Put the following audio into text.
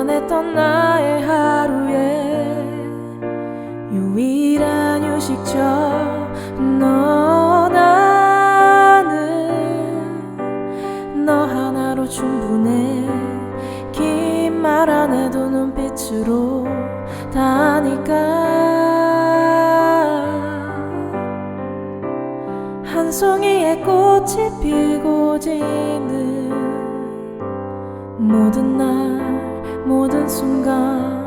고단했던 나의 하루에 유일한 휴식처 너 나는 너 하나로 충분해. 긴 말 안 해도 눈빛으로 다 아니까. 한 송이의 꽃이 피고 지는 모든 날 모든 순간